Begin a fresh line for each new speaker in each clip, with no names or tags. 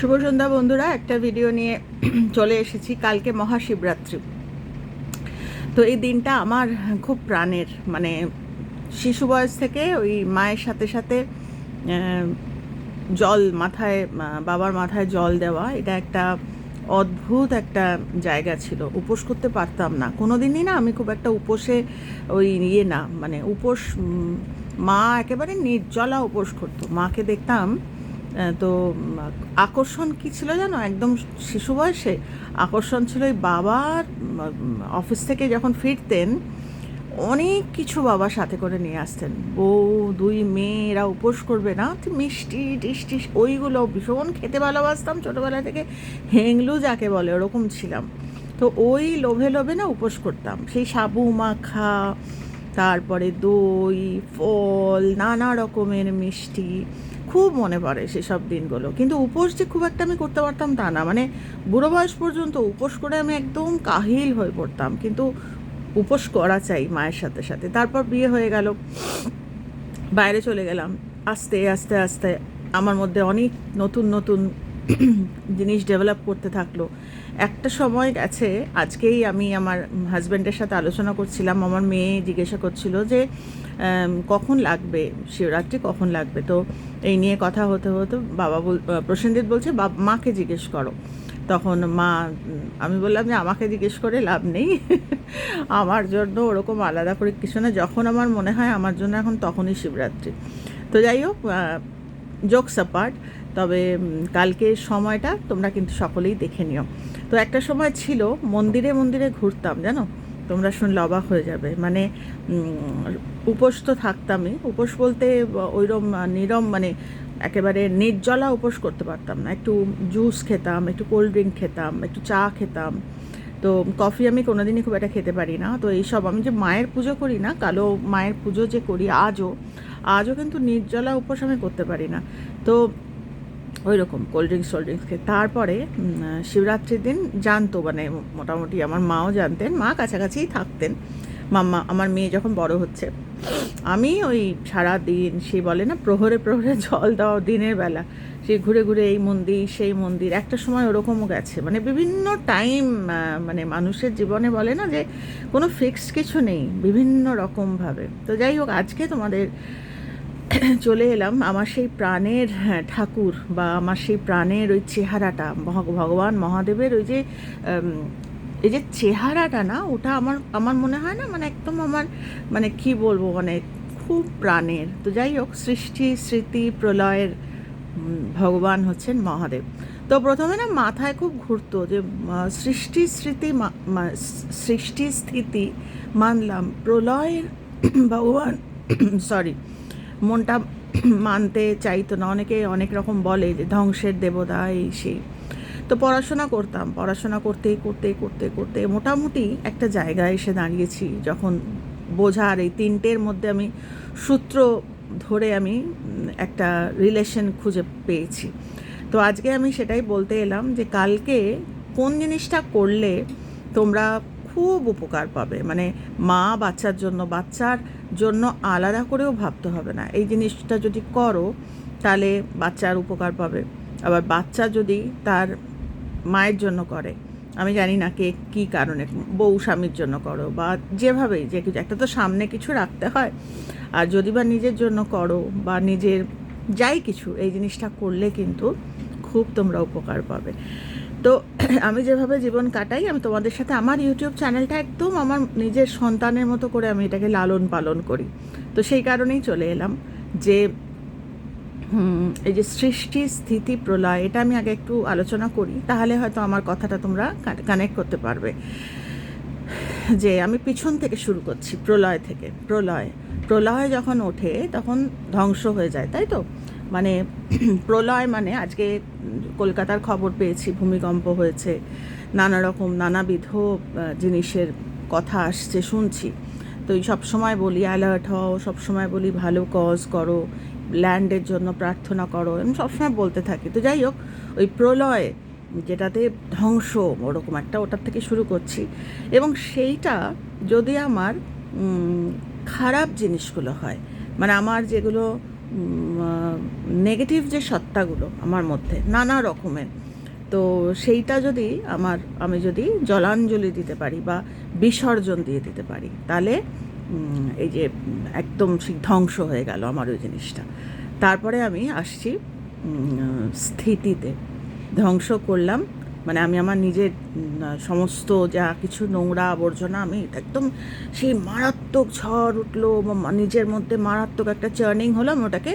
শুভ সন্ধ্যা বন্ধুরা, একটা ভিডিও নিয়ে চলে এসেছি কালকে মহাশিবরাত্রি। তো এই দিনটা আমার খুব প্রাণের মানে শিশু বয়স থেকে ওই মায়ের সাথে সাথে জল মাথায় বাবার মাথায় জল দেওয়া, এটা একটা অদ্ভুত একটা জায়গা ছিল। উপোস করতে পারতাম না। কোনো দিনই না আমি খুব একটা উপোসে ওই ইয়ে না মানে উপোস মা একেবারে নির্জলা উপোস করতো। মাকে দেখতাম তো আকর্ষণ কি ছিল জানো? একদম শিশু বয়সে আকর্ষণ ছিল ওই বাবার অফিস থেকে যখন ফিরতেন, অনেক কিছু বাবা সাথে করে নিয়ে আসতেন। বউ, দুই মেয়ে, এরা উপোস করবে না। মিষ্টি টিষ্টি ওইগুলো ভীষণ খেতে ভালোবাসতাম ছোটোবেলা থেকে। হেংলু যাকে বলে, ওরকম ছিলাম। তো ওই লোভে লোভে না উপোস করতাম। সেই সাবু মাখা, তারপরে দই, ফল, নানা রকমের মিষ্টি। খুব মনে পড়ে সেসব দিনগুলো। কিন্তু উপোস যে খুব একটা আমি করতে পারতাম তা না। মানে বুড়ো বয়স পর্যন্ত উপোস করে আমি একদম কাহিল হয়ে পড়তাম। কিন্তু উপোস করা চাই মায়ের সাথে সাথে। তারপর বিয়ে হয়ে গেল। বাইরে চলে গেলাম। আস্তে আস্তে আস্তে আমার মধ্যে অনেক নতুন নতুন জিনিস ডেভেলপ করতে থাকল। একটা সময় গেছে আজকেই আমি আমার হাজব্যান্ডের সাথে আলোচনা করছিলাম। আমার মেয়ে জিজ্ঞাসা করছিল যে কখন লাগবে? শিবরাত্রি কখন লাগবে? তো এই নিয়ে কথা হতে হতে বাবা বল প্রসেনজিৎ বলছে বাব মাকে জিজ্ঞেস করো। তখন মা আমি বললাম যে আমাকে জিজ্ঞেস করে লাভ নেই। আমার জন্য ওরকম আলাদা করে কিছু না যখন আমার মনে হয় আমার জন্য এখন তখনই শিবরাত্রি। তো যাই হোক জোকস অ্যাপার্ট তবে উম, কালকের সময়টা তোমরা কিন্তু সকলেই দেখে নিও। তো একটা সময় ছিল মন্দিরে মন্দিরে ঘুরতাম, জানো? তোমরা শুনলে অবাক হয়ে যাবে। মানে উপোস তো থাকতামই। উপোস বলতে ওইরম নিরম মানে একেবারে নির্জলা উপোস করতে পারতাম না। একটু জুস খেতাম, একটু কোল্ড ড্রিঙ্ক খেতাম, একটু চা খেতাম। তো কফি আমি কোনোদিনই খুব একটা খেতে পারি না। তো এইসব আমি যে মায়ের পুজো করি না, কালো মায়ের পুজো যে করি আজও আজও কিন্তু নির্জলা উপোস আমি করতে পারি না। তো ওই রকম কোল্ড ড্রিঙ্কস টোল্ড ড্রিঙ্কস খেয়ে। তারপরে শিবরাত্রির দিন জানতো মানে মোটামুটি আমার মাও জানতেন, মা কাছাকাছিই থাকতেন। মাম্মা, আমার মেয়ে যখন বড় হচ্ছে, আমি ওই সারা দিন সে বলে না, প্রহরে প্রহরে জল দাও দিনের বেলা। সে ঘুরে ঘুরে এই মন্দির, সেই মন্দির, একটা সময় ওরকমও গেছে। মানে বিভিন্ন টাইম মানে মানুষের জীবনে বলে না যে কোনো ফিক্সড কিছু নেই, বিভিন্ন রকমভাবে তো যাই হোক, আজকে তোমাদের চলে এলাম। আমার সেই প্রাণের হ্যাঁ, ঠাকুর বা আমার সেই প্রাণের ওই চেহারাটা ভগবান মহাদেবের ওই যে এই যে চেহারাটা না ওটা আমার আমার মনে হয় না মানে একদম আমার মানে কি বলব মানে খুব প্রাণের। তো যাই হোক সৃষ্টি স্মৃতি প্রলয়ের ভগবান হচ্ছেন মহাদেব। তো প্রথমে না মাথায় খুব ঘুরতো যে সৃষ্টি স্মৃতি সৃষ্টি স্থিতি মানলাম। প্রলয়ের ভগবান সরি মনটা মানতে চাইতো না। অনেকে অনেক রকম বলে যে ধ্বংসের দেবতা এই সেই তো পড়াশোনা করতাম। পড়াশোনা করতে করতে করতে করতে মোটামুটি একটা জায়গায় এসে দাঁড়িয়েছি। যখন বোঝার এই তিনটের মধ্যে আমি সূত্র ধরে আমি একটা রিলেশন খুঁজে পেয়েছি। তো আজকে আমি সেটাই বলতে এলাম যে কালকে কোন জিনিসটা করলে তোমরা খুব উপকার পাবে। মানে মা বাচ্চার জন্য বাচ্চার জন্য আলাদা করেও ভাবতে হবে না। এই জিনিসটা যদি করো, তাহলে বাচ্চার উপকার পাবে। আবার বাচ্চা যদি তার মায়ের জন্য করে, আমি জানি না কে কী কারণে, বউ স্বামীর জন্য করো বা যেভাবেই যে কিছু, একটা তো সামনে কিছু রাখতে হয়। আর যদি বা নিজের জন্য করো বা নিজের যাই কিছু, এই জিনিসটা করলে কিন্তু খুব তোমরা উপকার পাবে। তো আমি যেভাবে জীবন কাটাই, আমি তোমাদের সাথে আমার ইউটিউব চ্যানেলটা একদম আমার নিজের সন্তানের মতো করে আমি এটাকে লালন পালন করি। তো সেই কারণেই চলে এলাম যে এই যে সৃষ্টি, স্থিতি, প্রলয়, এটা আমি আগে একটু আলোচনা করি, তাহলে হয়তো আমার কথাটা তোমরা কানেক্ট করতে পারবে। যে আমি পিছন থেকে শুরু করছি, প্রলয় থেকে। প্রলয় প্রলয় যখন ওঠে তখন ধ্বংস হয়ে যায়, তাই তো? মানে প্রলয় মানে আজকে কলকাতার খবর পেয়েছি, ভূমিকম্প হয়েছে নানা রকম নানাবিধ জিনিসের কথা আসছে, শুনছি। তো এই সবসময় বলি অ্যালার্ট হও সবসময় বলি ভালো কজ করো ল্যান্ডের জন্য প্রার্থনা করো, আমি সবসময় বলতে থাকি। তো যাই হোক, ওই প্রলয় যেটাতে ধ্বংস, ওরকম একটা ওটার থেকে শুরু করছি। এবং সেইটা যদি আমার খারাপ জিনিসগুলো হয় মানে আমার যেগুলো নেগেটিভ যে সত্তাগুলো আমার মধ্যে, নানা রকমের। তো সেইটা যদি আমার, আমি যদি জলাঞ্জলি দিতে পারি বা বিসর্জন দিয়ে দিতে পারি, তাহলে এই যে, একদম ধ্বংস হয়ে গেল আমার ওই জিনিসটা। তারপরে আমি আসছি স্থিতিতে। ধ্বংস করলাম মানে আমি আমার নিজের সমস্ত যা কিছু নোংরা আবর্জনা আমি একদম সেই মারাত্মক ঝড় উঠল নিজের মধ্যে মারাত্মক একটা চার্নিং হলো, আমি ওটাকে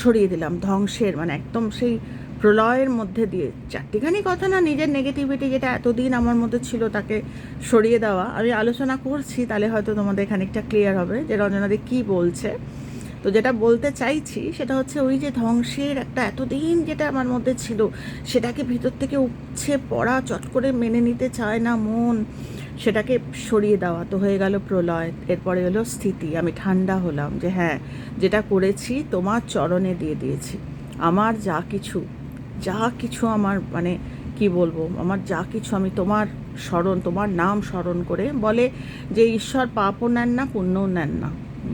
সরিয়ে দিলাম ধ্বংসের মানে একদম সেই প্রলয়ের মধ্যে দিয়ে। চারটিখানি কথা না, নিজের নেগেটিভিটি যেটা এতদিন আমার মধ্যে ছিল তাকে সরিয়ে দেওয়া। আমি আলোচনা করছি, তাহলে হয়তো তোমাদের খানিকটা ক্লিয়ার হবে যে রঞ্জনাদি কী বলছে। তো যেটা বলতে চাইছি সেটা হচ্ছে ওই যে ধ্বংসের একটা এতদিন যেটা আমার মধ্যে ছিল, সেটাকে ভিতর থেকে উপছে পড়া, চট করে মেনে নিতে চায় না মন, সেটাকে সরিয়ে দেওয়া। তো হয়ে গেল প্রলয়, এরপরে হলো স্থিতি। আমি ঠান্ডা হলাম যে হ্যাঁ যেটা করেছি তোমার চরণে দিয়ে দিয়েছি। আমার যা কিছু যা কিছু আমার মানে কি বলব, আমার যা কিছু আমি তোমার স্মরণ, তোমার নাম স্মরণ করে বলে যে ঈশ্বর পাপও নেন না, পুণ্যও নেন না।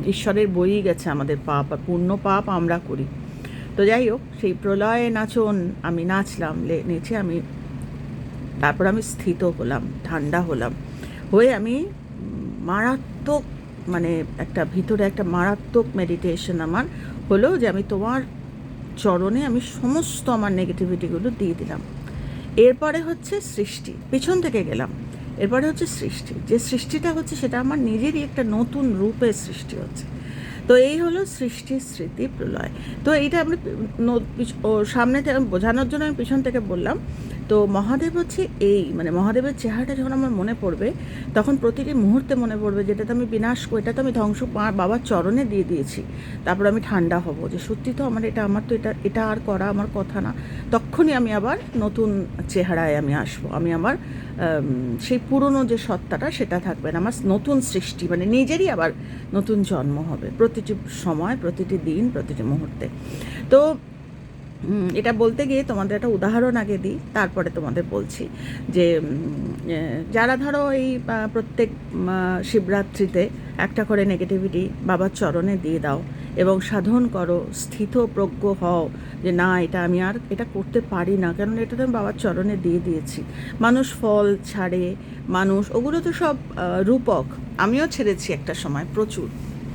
ঈশ্বরের বই গেছে আমাদের পাপ, আর পূর্ণ পাপ আমরা করি। তো যাই হোক, সেই প্রলয়ে নাচন, আমি নাচলাম নেচে আমি তারপর আমি স্থিত হলাম, ঠান্ডা হলাম। হয়ে আমি মারাত্মক মানে একটা ভিতরে একটা মারাত্মক মেডিটেশন আমার হলো যে আমি তোমার চরণে আমি সমস্ত আমার নেগেটিভিটিগুলো দিয়ে দিলাম। এরপরে হচ্ছে সৃষ্টি, পিছন থেকে গেলাম। এরপরে হচ্ছে সৃষ্টি। যে সৃষ্টিটা হচ্ছে সেটা আমার নিজেরই একটা নতুন রূপের সৃষ্টি হচ্ছে। তো এই হলো সৃষ্টি স্মৃতি প্রলয়। তো এইটা আমি সামনে বোঝানোর জন্য আমি পিছন থেকে বললাম তো মহাদেব হচ্ছে এই মানে মহাদেবের চেহারাটা যখন আমার মনে পড়বে তখন প্রতিটি মুহূর্তে মনে পড়বে যেটা তো আমি বিনাশ এটা তো আমি ধ্বংস বাবার চরণে দিয়ে দিয়েছি। তারপর আমি ঠান্ডা হব যে সত্যি তো আমার এটা আমার তো এটা এটা আর করা আমার কথা না। তখনই আমি আবার নতুন চেহারায় আমি আসব আমি আমার আম, সেই পুরনো যে সত্তাটা, সেটা থাকবে না। আমার নতুন সৃষ্টি মানে নিজেরই আবার নতুন জন্ম হবে। প্রতিটি সময়, প্রতিটি দিন, প্রতিটি মুহূর্তে। তো এটা বলতে গিয়ে তোমাদের একটা উদাহরণ আগে দিই, তারপরে তোমাদের বলছি যে যারা ধরো এই প্রত্যেক শিবরাত্রিতে একটা করে নেগেটিভিটি বাবার চরণে দিয়ে দাও এবং সাধন করো, স্থিত প্রজ্ঞ হও যে না, এটা আমি আর এটা করতে পারি না। কারণ এটা তো আমি বাবার চরণে দিয়ে দিয়েছি। মানুষ ফল ছাড়ে, মানুষ, ওগুলো তো সব রূপক। আমিও ছেড়েছি একটা সময়, প্রচুর।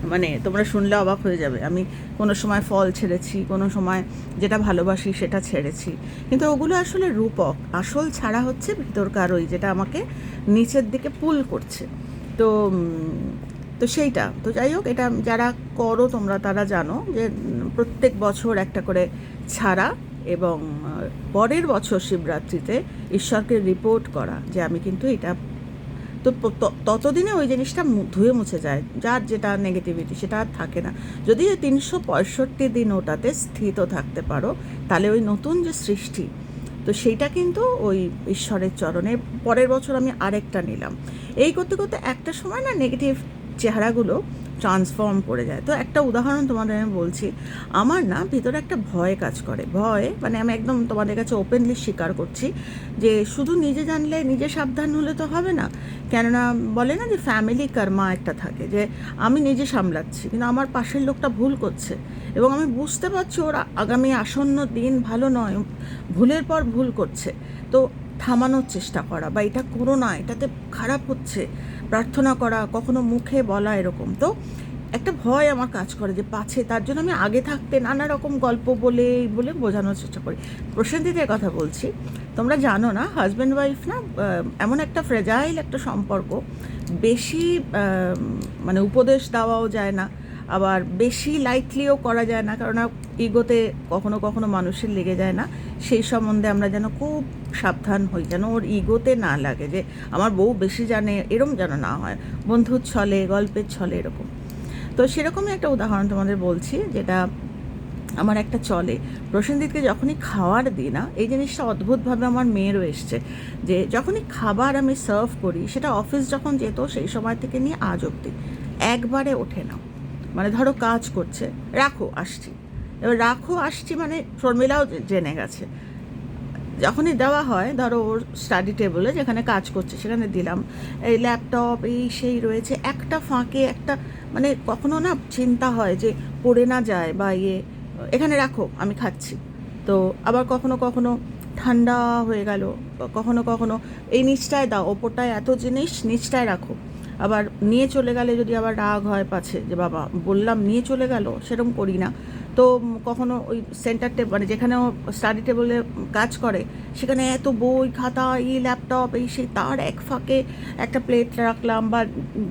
মানে তোমরা শুনলে অবাক হয়ে যাবে। আমি কোনো সময় ফল ছেড়েছি, কোনো সময় যেটা ভালোবাসি সেটা ছেড়েছি। কিন্তু ওগুলো আসলে রূপক। আসল ছাড়া হচ্ছে ভিতরকার ওই যেটা আমাকে নিচের দিকে পুল করছে। তো তো সেইটা। তো যাই হোক, এটা যারা করো তোমরা, তারা জানো যে প্রত্যেক বছর একটা করে ছাড়া এবং পরের বছর শিবরাত্রিতে ঈশ্বরকে রিপোর্ট করা যে আমি কিন্তু এটা তো ততদিনে ওই জিনিসটা ধুয়ে মুছে যায়। যার যেটা নেগেটিভিটি সেটা আর থাকে না। যদি তিনশো পঁয়ষট্টি দিন ওটাতে স্থিত থাকতে পারো, তাহলে ওই নতুন যে সৃষ্টি, তো সেইটা কিন্তু ওই ঈশ্বরের চরণে, পরের বছর আমি আরেকটা নিলাম। এই করতে করতে একটা সময় না নেগেটিভ চেহারাগুলো ট্রান্সফর্ম করে যায়। তো একটা উদাহরণ তোমাদের আমি বলছি, আমার না ভিতরে একটা ভয় কাজ করে। ভয় মানে আমি একদম তোমাদের কাছে ওপেনলি স্বীকার করছি যে শুধু নিজে জানলে, নিজে সাবধান হলে তো হবে না। কেননা বলে না যে ফ্যামিলি কর্মা একটা থাকে যে আমি নিজে সামলাচ্ছি, কিন্তু আমার পাশের লোকটা ভুল করছে। এবং আমি বুঝতে পারছি ওরা আগামী আসন্ন দিন ভালো নয়, ভুলের পর ভুল করছে। তো থামানোর চেষ্টা করা বা এটা করো না, এটাতে খারাপ হচ্ছে। প্রার্থনা করা, কখনো মুখে বলা এরকম। তো একটা ভয় আমার কাজ করে যে পাছে, তার জন্য আমি আগে থাকতে নানা রকম গল্প বলে বলে বোঝানোর চেষ্টা করি। প্রসেনজিতের কথা বলছি, তোমরা জানো না হাজব্যান্ড ওয়াইফ না এমন একটা ফ্রেজাইল একটা সম্পর্ক, বেশি মানে উপদেশ দেওয়াও যায় না। আবার বেশি লাইটলিও করা যায় না কারণ ইগোতে কখনো কখনো মানুষের লেগে যায় না। সেই সম্বন্ধে আমরা যেন খুব সাবধান হই, যেন ওর ইগোতে না লাগে যে আমার বউ বেশি জানে, এরম যেন না হয়। বন্ধুর ছলে, গল্পের ছলে এরকম। তো সেরকমই একটা উদাহরণ তোমাদের বলছি, যেটা আমার একটা চলে। প্রসেনজিৎকে যখনই খাওয়ার দিই না, এই জিনিসটা অদ্ভুতভাবে আমার মেয়েরও এসছে যে যখনই খাবার আমি সার্ভ করি, সেটা অফিস যখন যেত, সেই সময় থেকে নিয়ে আজ অবধি। একবারে ওঠে না। মানে ধরো কাজ করছে। রাখো, আসছি। এবার রাখো, আসছি মানে শর্মিলাও জেনে গেছে। যখনই দেওয়া হয়, ধরো ওর স্টাডি টেবলে যেখানে কাজ করছে, সেখানে দিলাম। এই ল্যাপটপ এই সেই রয়েছে। একটা ফাঁকে, একটা মানে কখনো না চিন্তা হয় যে পড়ে না যায় বা ইয়ে এখানে রাখো, আমি খাচ্ছি। তো আবার কখনো কখনো ঠান্ডা হয়ে গেল, কখনো কখনো এই নিচটায় দাও, ওপরটায় এত জিনিস, নিচটায় রাখো। আবার নিয়ে চলে গেলে যদি আবার রাগ হয় পাছে, যে বাবা, বললাম নিয়ে চলে গেল, সেরকম করি না। তো কখনো ওই সেন্টার টেবিল মানে যেখানে স্টাডি টেবিলে কাজ করে, সেখানে এত বই, খাতা, এই ল্যাপটপ এই সেই তার এক ফাঁকে একটা প্লেট রাখলাম বা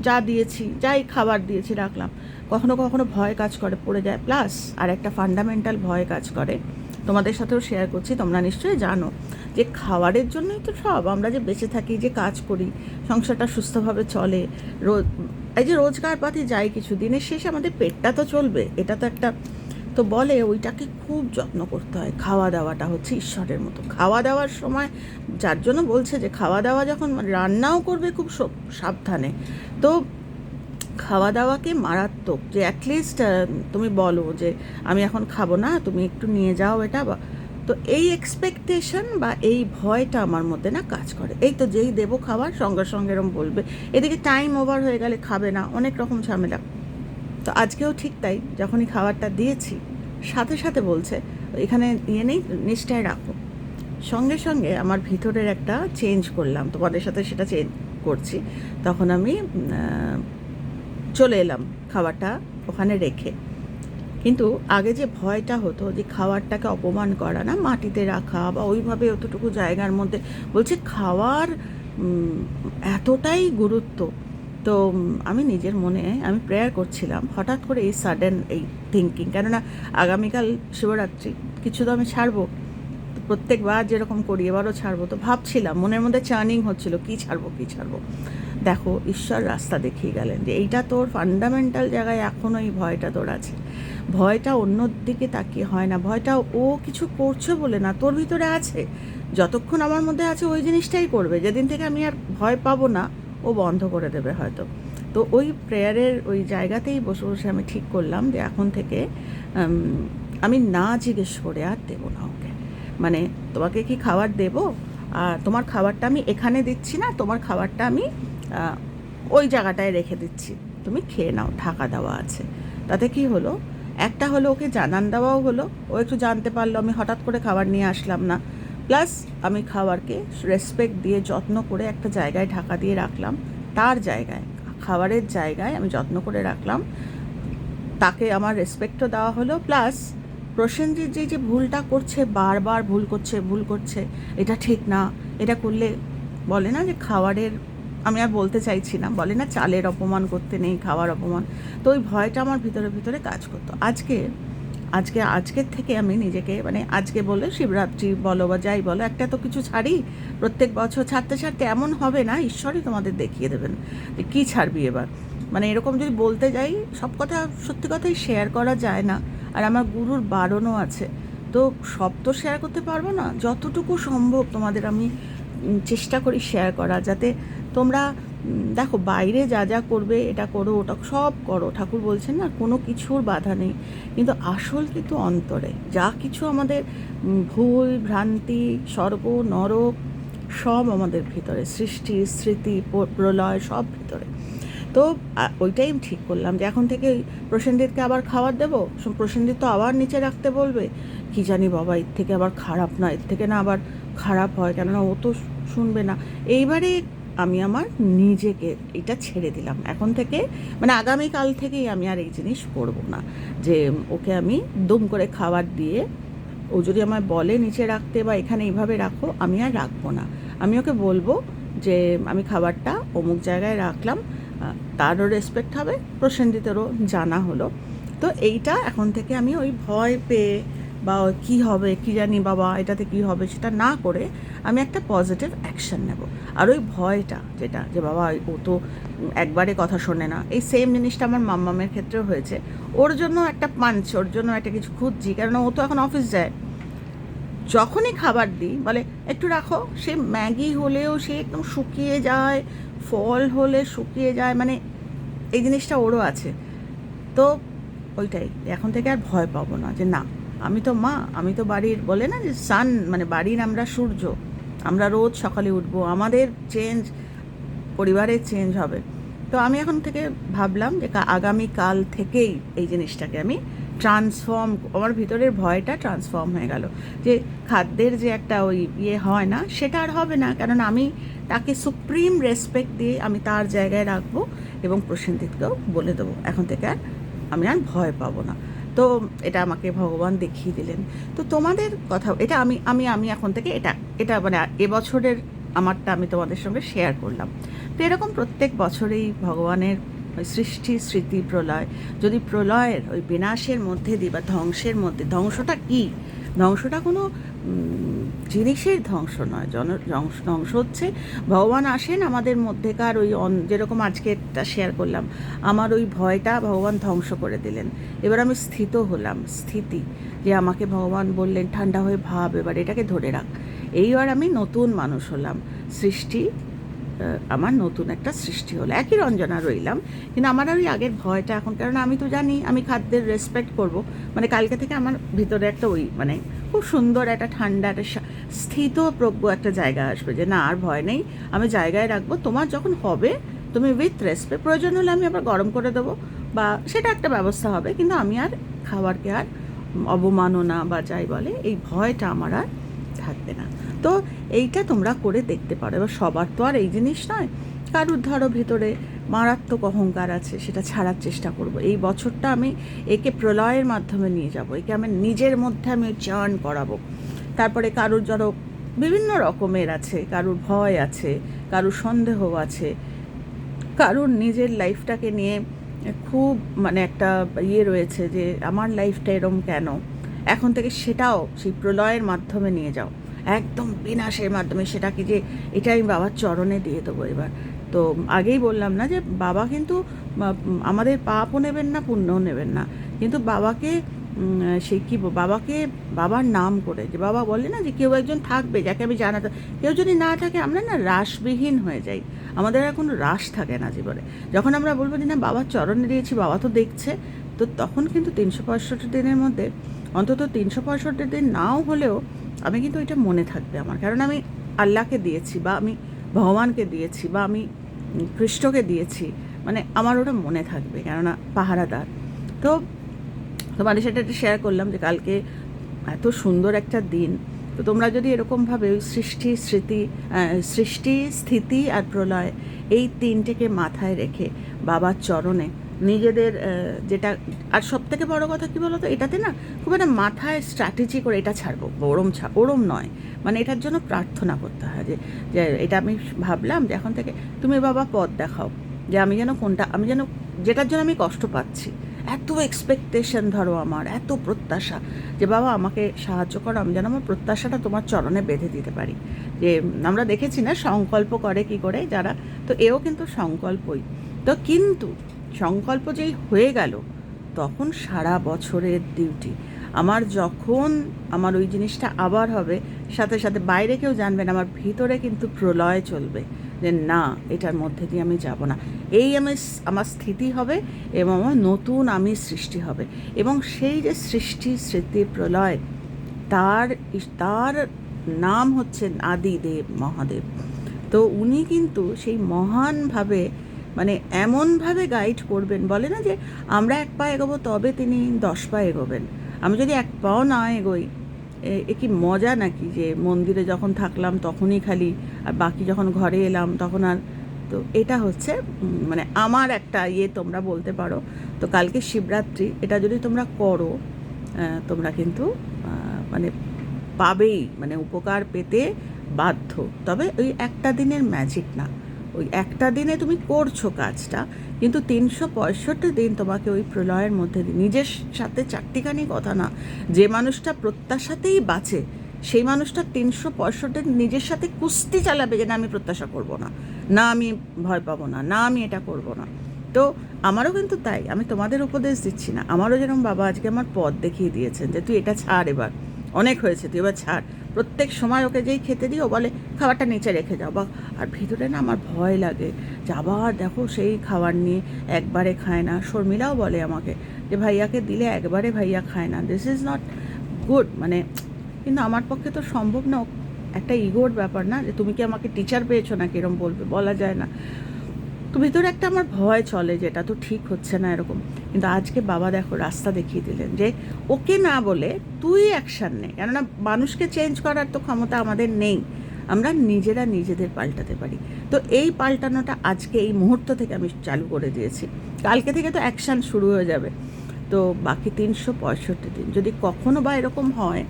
যা দিয়েছি, যাই খাবার দিয়েছি রাখলাম। কখনো কখনো ভয় কাজ করে, পড়ে যায়। প্লাস আর একটা ফান্ডামেন্টাল ভয় কাজ করে তোমাদের সাথেও শেয়ার করছি, তোমরা নিশ্চয়ই জানো যে খাবারের জন্যই তো সব, আমরা যে বেঁচে থাকি, যে কাজ করি, সংসারটা সুস্থভাবে চলে রোজ এই যে রোজগার পাতি যাই কিছু দিনের শেষে আমাদের পেটটা তো চলবে, এটা তো একটা, তো বলে ওইটাকে খুব যত্ন করতে হয় খাওয়া দাওয়াটা হচ্ছে ঈশ্বরের মতো। খাওয়া দাওয়ার সময় যার জন্য বলছে যে খাওয়া দাওয়া যখন রান্নাও করবে খুব সাবধানে, তো খাওয়া দাওয়াকে মারাত্মক যে অ্যাটলিস্ট তুমি বলো যে আমি এখন খাব না, তুমি একটু নিয়ে যাও এটা বা, তো এই এক্সপেকটেশন বা এই ভয়টা আমার মধ্যে না কাজ করে। এই তো যেই দেবো খাবার সঙ্গে সঙ্গে এরম বলবে। এদিকে টাইম ওভার হয়ে গেলে খাবে না, অনেক রকম ঝামেলা। তো আজকেও ঠিক তাই, যখনই খাবারটা দিয়েছি, সাথে সাথে বলছে, এখানে নিয়ে নেই নিচটায় রাখো। সঙ্গে সঙ্গে আমার ভিতরের একটা চেঞ্জ করলাম, তোমাদের সাথে সেটা চেঞ্জ করছি। তখন আমি চলে এলাম খাবারটা ওখানে রেখে। কিন্তু আগে যে ভয়টা হতো যে খাবারটাকে অপমান করা, না মাটিতে রাখা বা ওইভাবে অতটুকু জায়গার মধ্যে, বলছে খাওয়ার এতটাই গুরুত্ব। তো আমি নিজের মনে আমি প্রেয়ার করছিলাম, হঠাৎ করে এই সাডেন এই থিঙ্কিং কেননা আগামীকাল শিবরাত্রি, কিছু তো আমি ছাড়বো। প্রত্যেকবার যেরকম করি, এবারও ছাড়বো। তো ভাবছিলাম, মনের মধ্যে চার্নিং হচ্ছিল, কি ছাড়বো কি ছাড়বো? দেখো, ঈশ্বর রাস্তা দেখিয়ে গেলেন যে এইটা তোর ফান্ডামেন্টাল জায়গায় এখনও এই ভয়টা তোর আছে। ভয়টা অন্য দিকে তাকিয়ে হয় না, ভয়টা ও কিছু করছে বলে না, তোর ভিতরে আছে। যতক্ষণ আমার মধ্যে আছে, ওই জিনিসটাই করবে। যেদিন থেকে আমি আর ভয় পাবো না, ও বন্ধ করে দেবে হয়তো। তো ওই প্রেয়ারের ওই জায়গাতেই বসে বসে আমি ঠিক করলাম যে এখন থেকে আমি না জিজ্ঞেস করে আর দেবো না ওকে। মানে তোমাকে কি খাবার দেবো? আর তোমার খাবারটা আমি এখানে দিচ্ছি না, তোমার খাবারটা আমি ওই জায়গাটায় রেখে দিচ্ছি। তুমি খেয়ে নাও, ঢাকা দেওয়া আছে। তাতে কি হলো? একটা হলো ওকে জানান দেওয়াও হলো। ও একটু জানতে পারল, আমি হঠাৎ করে খাবার নিয়ে আসলাম না। প্লাস আমি খাবারকে রেসপেক্ট দিয়ে, যত্ন করে একটা জায়গায় ঢাকা দিয়ে রাখলাম। তার জায়গায়, খাবারের জায়গায় আমি যত্ন করে রাখলাম। তাকে আমার রেসপেক্টও দেওয়া হলো। প্লাস প্রসেনজিৎ যে যে ভুলটা করছে, বারবার ভুল করছে ভুল করছে, এটা ঠিক না। এটা করলে বলে না যে খাবারের আমি আর বলতে চাইছি না। বলে না চালের অপমান করতে নেই, খাওয়ার অপমান। তো ওই ভয়টা আমার ভিতরে ভিতরে কাজ করতো। আজকে আজকে, আজকের থেকে আমি নিজেকে মানে আজকে বলে শিবরাত্রি বলো বা যাই বলো, একটা তো কিছু ছাড়ি, প্রত্যেক বছর ছাড়তে ছাড়তে এমন হবে না, ঈশ্বরই তোমাদের দেখিয়ে দেবেন যে কী ছাড়বি এবার। মানে এরকম যদি বলতে যাই, সব কথা, সত্যি কথাই শেয়ার করা যায় না। আর আমার গুরুর বারণও আছে। তো সব তো শেয়ার করতে পারব না। যতটুকু সম্ভব তোমাদের আমি চেষ্টা করি শেয়ার করা যাতে তোমরা দেখো বাইরে যা যা করবে, এটা করো, ওটা সব করো। ঠাকুর বলছেন না, কোনো কিছুর বাধা নেই। কিন্তু আসল কিন্তু অন্তরে। যা কিছু আমাদের ভুল, ভ্রান্তি স্বর্গ নরক, সব আমাদের ভিতরে। সৃষ্টি, স্মৃতি প্রলয়, সব ভিতরে। তো ওইটাই ঠিক করলাম যে এখন থেকে প্রসেনজিৎকে আবার খাবার দেবো? প্রসেনজিৎ তো আবার নিচে রাখতে বলবে। কি জানি বাবা, এর থেকে আবার খারাপ না, এর থেকে না আবার খারাপ হয় কেননা ও তো শুনবে না। এইবারে আমি আমার নিজেকে এটা ছেড়ে দিলাম। এখন থেকে মানে আগামীকাল থেকেই আমি আর এই জিনিস করব না। যে ওকে আমি দুম করে খাবার দিয়ে, ও যদি আমায় বলে নিচে রাখতে বা এখানে এইভাবে রাখো, আমি আর রাখব না। আমি ওকে বলব যে, আমি খাবারটা অমুক জায়গায় রাখলাম তারও রেসপেক্ট হবে, প্রসেনজিতেরও জানা হলো। তো এইটা এখন থেকে আমি ওই ভয় পেয়ে বা কি হবে, কি জানি বাবা, এটাতে কি হবে সেটা না করে আমি একটা পজিটিভ অ্যাকশন নেব। আর ওই ভয়টা যেটা, যে বাবা, ও তো একবারে কথা শোনে না, এই সেম জিনিসটা আমার মাম্মামের ক্ষেত্রেও হয়েছে। ওর জন্য একটা পাঞ্চ ওর জন্য একটা কিছু খুঁজছি, কেননা ও তো এখন অফিস যায়। যখনই খাবার দিই, বলে, একটু রাখো। সে ম্যাগি হলেও সে একদম শুকিয়ে যায়, ফল হলে শুকিয়ে যায় মানে এই জিনিসটা ওরও আছে। তো ওইটাই, এখন থেকে আর ভয় পাবো না যে না। আমি তো মা, আমি তো বাড়ির, বলে না যে সান মানে বাড়ির আমরা সূর্য, আমরা রোজ সকালে উঠবো, আমাদের চেঞ্জ পরিবারের চেঞ্জ হবে। তো আমি এখন থেকে ভাবলাম যে আগামীকাল থেকেই এই জিনিসটাকে আমি ট্রান্সফর্ম আমার ভিতরের ভয়টা ট্রান্সফর্ম হয়ে গেল। যে খাদ্যের যে একটা ওই ইয়ে হয় না, সেটা আর হবে না, কারণ আমি তাকে সুপ্রিম রেসপেক্ট দিয়ে আমি তার জায়গায় রাখব এবং প্রসেনজিৎকেও বলে দেবো। এখন থেকে আর আমি আর ভয় পাবো না। তো এটা আমাকে ভগবান দেখিয়ে দিলেন। তো তোমাদের কথা, এটা আমি আমি আমি এখন থেকে এটা এটা মানে এবছরের আমারটা আমি তোমাদের সঙ্গে শেয়ার করলাম। তো এরকম প্রত্যেক বছরেই ভগবানের ওই সৃষ্টি, স্মৃতি, প্রলয়, যদি প্রলয়ের ওই বিনাশের মধ্যে দিই বা ধ্বংসের মধ্যে, ধ্বংসটা কী? ধ্বংসটা কোনো জিনিসের ধ্বংস নয়। জন ধ্বংস হচ্ছে। ভগবান আসেন আমাদের মধ্যেকার ওই যেরকম আজকে একটা শেয়ার করলাম, আমার ওই ভয়টা ভগবান ধ্বংস করে দিলেন। এবার আমি স্থিত হলাম, স্থিতি যে আমাকে ভগবান বললেন, ঠান্ডা হয়ে ভাব এবার, এটাকে ধরে রাখ। এইবার আমি নতুন মানুষ হলাম। সৃষ্টি আমার নতুন একটা সৃষ্টি হলো। একই রঞ্জনা রইলাম, কিন্তু আমার ওই আগের ভয়টা এখন কারণ আমি তো জানি আমি খাদ্যের রেসপেক্ট করব। মানে কালকে থেকে আমার ভিতরে একটা ওই মানে খুব সুন্দর একটা ঠান্ডা একটা স্থিত প্রজ্ঞ একটা জায়গা আসবে যে না, আর ভয় নেই, আমি জায়গায় রাখব। তোমার যখন হবে, তুমি উইথ রেসপেক্ট প্রয়োজন হলে আমি আবার গরম করে দেবো বা সেটা একটা ব্যবস্থা হবে, কিন্তু আমি আর খাবারকে আর অবমাননা বা যাই বলে, এই ভয়টা আমার আর থাকবে না। তো এইটা তোমরা করে দেখতে পারো। এবার সবার তো আর এই জিনিস নয়। কারুর ধরো ভিতরে মারাত্মক অহংকার আছে, সেটা ছাড়ার চেষ্টা করব। এই বছরটা আমি একে প্রলয়ের মাধ্যমে নিয়ে যাব, একে আমি নিজের মধ্যে আমি চার্ন করাবো। তারপরে কারুর ধরো বিভিন্ন রকমের আছে, কারুর ভয় আছে, কারুর সন্দেহ আছে, কারুর নিজের লাইফটাকে নিয়ে খুব মানে একটা ইয়ে রয়েছে যে, আমার লাইফটা এরম কেন? এখন থেকে সেটাও সেই প্রলয়ের মাধ্যমে নিয়ে যাও। একদম বিনাশের মাধ্যমে সেটাকে যে এটা আমি বাবার চরণে দিয়ে দেবো এবার। তো আগেই বললাম না যে বাবা কিন্তু আমাদের পাপও নেবেন না, পুণ্যও নেবেন না। কিন্তু বাবাকে সে কী বাবাকে, বাবার নাম করে যে বাবা বলে না যে কেউ একজন থাকবে যাকে আমি জানাতে, কেউ যদি না থাকে আমরা না রাসবিহীন হয়ে যাই। আমাদের আর কোনো রাস থাকে না জীবনে। যখন আমরা বলব যে না বাবার চরণে দিয়েছি, বাবা তো দেখছে, তো তখন কিন্তু তিনশো পঁয়ষট্টি দিনের মধ্যে, অন্তত তিনশো পঁয়ষট্টি দিন নাও হলেও আমি কিন্তু ওইটা মনে থাকবে আমার। কারণ আমি আল্লাহকে দিয়েছি বা আমি ভগবানকে দিয়েছি বা আমি কৃষ্ণকে দিয়েছি মানে আমার ওটা মনে থাকবে কেননা পাহারাদার। তো তোমাদের সাথে একটা শেয়ার করলাম যে কালকে এত সুন্দর একটা দিন। তো তোমরা যদি এরকমভাবে ওই সৃষ্টি, স্মৃতি সৃষ্টি, স্থিতি আর প্রলয় এই তিনটেকে মাথায় রেখে বাবার চরণে নিজেদের যেটা, আর সব থেকে বড় কথা কী বলো তো এটাতে না খুব একটা মাথায় স্ট্র্যাটেজি করে এটা ছাড়বো, ওরম ছা, ওরম নয়। মানে এটার জন্য প্রার্থনা করতে হয় যে যে এটা আমি ভাবলাম যে এখন থেকে তুমি বাবা পথ দেখাও, যে আমি যেন কোনটা, আমি যেন, যেটার জন্য আমি কষ্ট পাচ্ছি। এত এক্সপেকটেশন ধরো আমার, এত প্রত্যাশা যে বাবা আমাকে সাহায্য করো, আমি যেন আমার প্রত্যাশাটা তোমার চরণে বেঁধে দিতে পারি। যে আমরা দেখেছি না সংকল্প করে কি করে যারা, তো এও কিন্তু সংকল্পই। তো কিন্তু সংকল্প যেই হয়ে গেল, তখন সারা বছরের ডিউটি আমার যখন আমার ওই জিনিসটা আবার হবে, সাথে সাথে বাইরে কেউ জানবে না, আমার ভিতরে কিন্তু প্রলয় চলবে যে না, এটার মধ্যে দিয়ে আমি যাব না। এই আমি আমার স্থিতি হবে এবং আমার নতুন আমি সৃষ্টি হবে। এবং সেই যে সৃষ্টি, স্মৃতি, প্রলয়, তার তার নাম হচ্ছেন আদিদেব মহাদেব। তো উনি কিন্তু সেই মহানভাবে মানে এমনভাবে গাইড করবেন, বলে না যে আমরা এক পা এগোবো, তবে তিনি দশ পা এগোবেন। আমি যদি এক পাও না এগোই, এ- কি মজা নাকি যে মন্দিরে যখন থাকলাম তখনই খালি, আর বাকি যখন ঘরে এলাম তখন আর, তো এটা হচ্ছে মানে আমার একটা ইয়ে তোমরা বলতে পারো। তো কালকে শিবরাত্রি, এটা যদি তোমরা করো তোমরা কিন্তু মানে পাবেই মানে উপকার পেতে বাধ্য। তবে ওই একটা দিনের ম্যাজিক না। ওই একটা দিনে তুমি করছ কাজটা, কিন্তু তিনশো পঁয়ষট্টি দিন তোমাকে ওই প্রলয়ের মধ্যে নিজের সাথে চারটিখানি কথা না, যে মানুষটা প্রত্যাশাতেই বাঁচে, সেই মানুষটা তিনশো পঁয়ষট্টি নিজের সাথে কুস্তি চালাবে যে না, আমি প্রত্যাশা করব না না আমি ভয় পাবো না না আমি এটা করব না। তো আমারও কিন্তু তাই, আমি তোমাদের উপদেশ দিচ্ছি না। আমারও যেরকম বাবা আজকে আমার পথ দেখিয়ে দিয়েছেন যে, তুই এটা ছাড় এবার, অনেক হয়েছে, তুই এবার ছাড়। প্রত্যেক সময় ওকে যেই খেতে দিই, ও বলে, খাবারটা নিচে রেখে যাও। বা, আর ভিতরে না আমার ভয় লাগে। যে আবার দেখো সেই খাবার নিয়ে একবারে খায় না। শর্মিলাও বলে আমাকে যে, ভাইয়াকে দিলে একবারে ভাইয়া খায় না। দিস ইজ নট গুড মানে কিন্তু আমার পক্ষে তো সম্ভব না। একটা ইগোর ব্যাপার না যে, তুমি কি আমাকে টিচার পেয়েছ না কিরম বলবে, বলা যায় না। তো ভিতরে একটা আমার ভয় চলে যেটা, তো ঠিক হচ্ছে না, এরকম। কিন্তু আজকে বাবা দেখো রাস্তা দেখিয়ে দিলেন যে ওকে না বলে তুই অ্যাকশান নে। কেননা মানুষকে চেঞ্জ করার তো ক্ষমতা আমাদের নেই। আমরা নিজেরা নিজেদের পাল্টাতে পারি। তো এই পাল্টানোটা আজকে এই মুহূর্ত থেকে আমি চালু করে দিয়েছি। কালকে থেকে তো অ্যাকশান শুরু হয়ে যাবে। তো বাকি তিনশো পঁয়ষট্টি দিন। যদি কখনো বা এরকম হয়,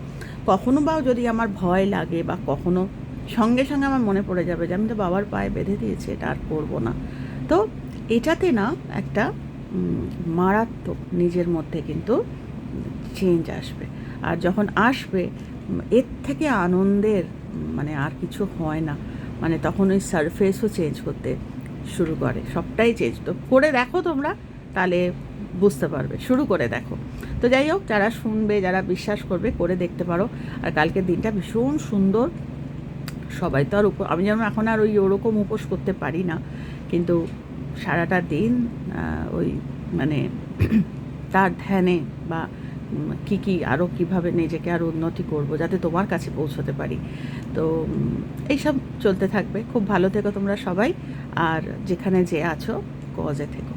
কখনো বা যদি আমার ভয় লাগে বা কখনো সঙ্গে সঙ্গে আমার মনে পড়ে যাবে যে আমি তো বাবার পায়ে বেঁধে দিয়েছি, এটা আর করব না। তো এটাতে না একটা মারাত্মক নিজের মধ্যে কিন্তু চেঞ্জ আসবে। আর যখন আসবে, এর থেকে আনন্দের মানে আর কিছু হয় না। মানে তখন ওই সারফেসও চেঞ্জ করতে শুরু করে, সবটাই চেঞ্জ তো করে দেখো তোমরা, তাহলে বুঝতে পারবে। শুরু করে দেখো। তো যাই হোক, যারা শুনবে, যারা বিশ্বাস করবে, করে দেখতে পারো। আর কালকের দিনটা ভীষণ সুন্দর। সবাই তো আর উপ আমি যেমন এখন আর ওই ওরকম উপোস করতে পারি না। কিন্তু সারাটা দিন ওই মানে তার ধ্যানে বা কি কি আরও কীভাবে নিজেকে আরও উন্নতি করব যাতে তোমার কাছে পৌঁছতে পারি। তো এইসব চলতে থাকবে। খুব ভালো থেকো তোমরা সবাই। আর যেখানে যে আছো কজে থেকো।